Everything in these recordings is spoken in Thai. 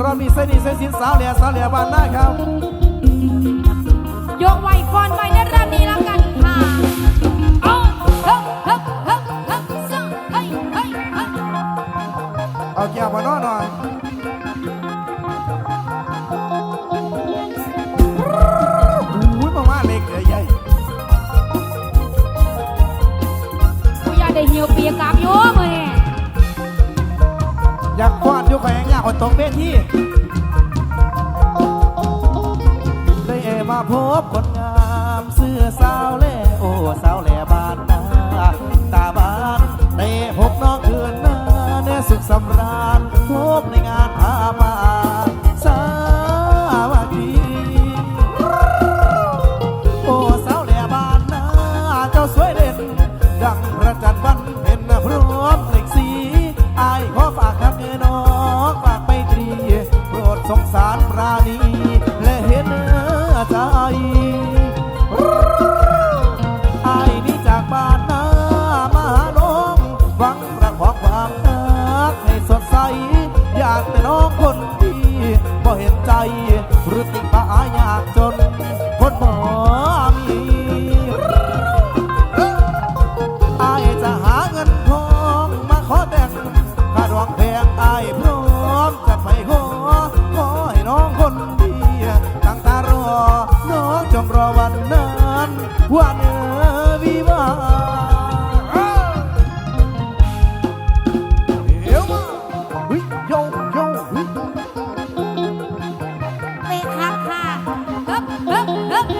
เรามีเส้นนี้เส้นสินสาวเหลี่ยสาวเหลี่ยบ้านนาครับ ยกไว้ก่อนไว้ในรำนี้แล้วกันค่ะเอาเฮ้ยเฮ้ยเฮ้ยเฮ้ยซ่าเฮ้ยเฮ้ยเฮ้ยเอาแก้วมานอนหน่อยอุ้ยมาว่าเล็กใหญ่กูอยากได้เหี่ยวเปียกกราบโยมือเนี่ย อยากควานอยู่แขวงอยากคนตกเวทีได้เอมาพบคนงามเสื้อสาวเลากแต่น้องคนดีบ่เห็นใจ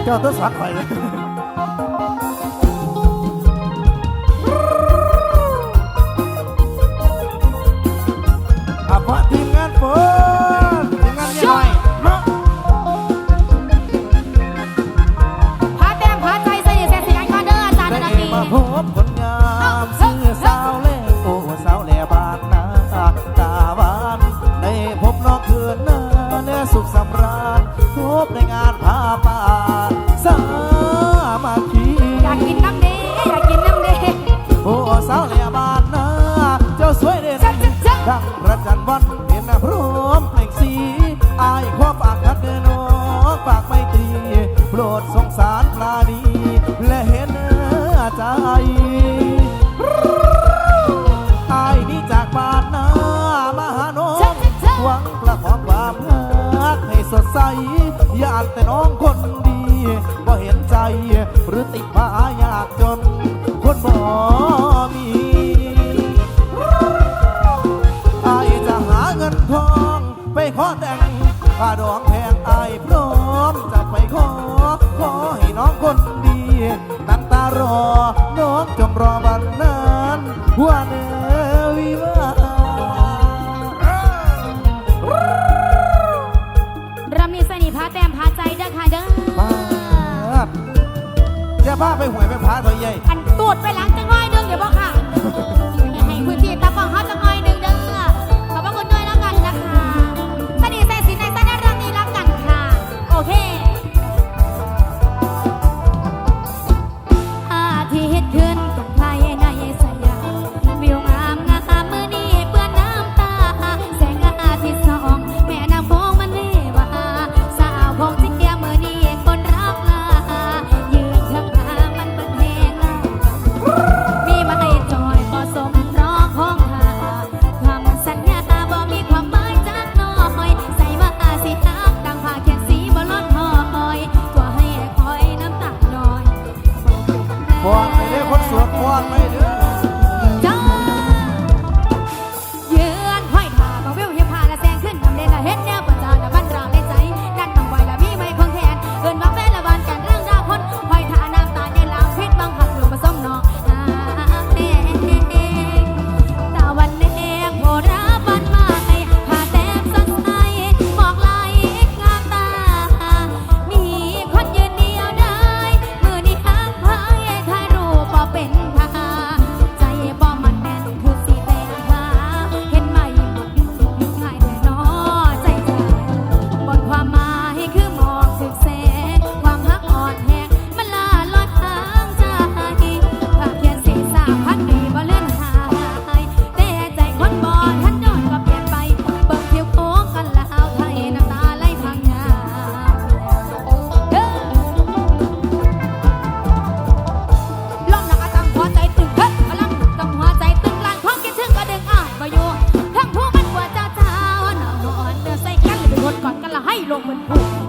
เฮ้ยเจ้าตัวสักไปเลยอาพอทีมงานฝนทีมงานยังไงมาพาแต้มพาใจใส่แสงสีก่อนเด้ออาจารย์ได้นาทีมาพบคนงามซื้อสาวเล่โอ้สาวแหล่บ้านนาตาหวานได้พบน้องคืนนาเนื้อสุขสำราญพบในงาน ดังพระจันทร์วันเห็นพร้อมเปล่งสีอายขอฝากคัดเนน้องฝากไม่ตรีโปรดสงสารปลาดี และเห็นใจอายนี่จากบ้านนามาหาน้องหวังประคองความรักให้สดใส อยากแต่น้องคนดีบ่เห็นใจหรือติด ค่าดอกแพงอายพร้อมจะไปขอ ขอให้น้องคนดีตั้งตารอ น้องจงรอวันนั้นวันวิวาห์รำนี้ใส่นี่พาแต้มพาใจเด้อค่ะเด้อมาดอย่าพาไปหวยไปพาตัวใหญ่อันตูดไปหลังจังน้อยหนึงเดี๋ยวบ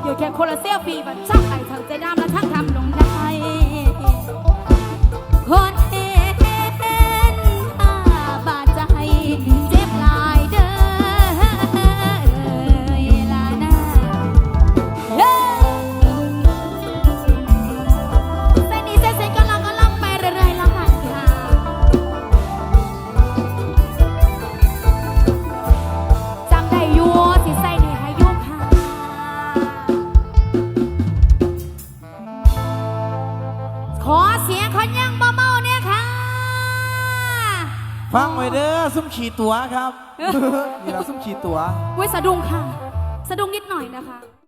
อยู่แค่โคนละเสี้ยวปีบันช่างไอทั้งใจดำและทั้งทำลง อเสียงคนยังเมาๆเนี่ยค่ะ ฟังไว้เด้อซุ้มขี่ตัวครับ นี่เราซุ้มขี่ตัว ไว้ยสะดุ้งค่ะ สะดุ้งนิดหน่อยนะคะ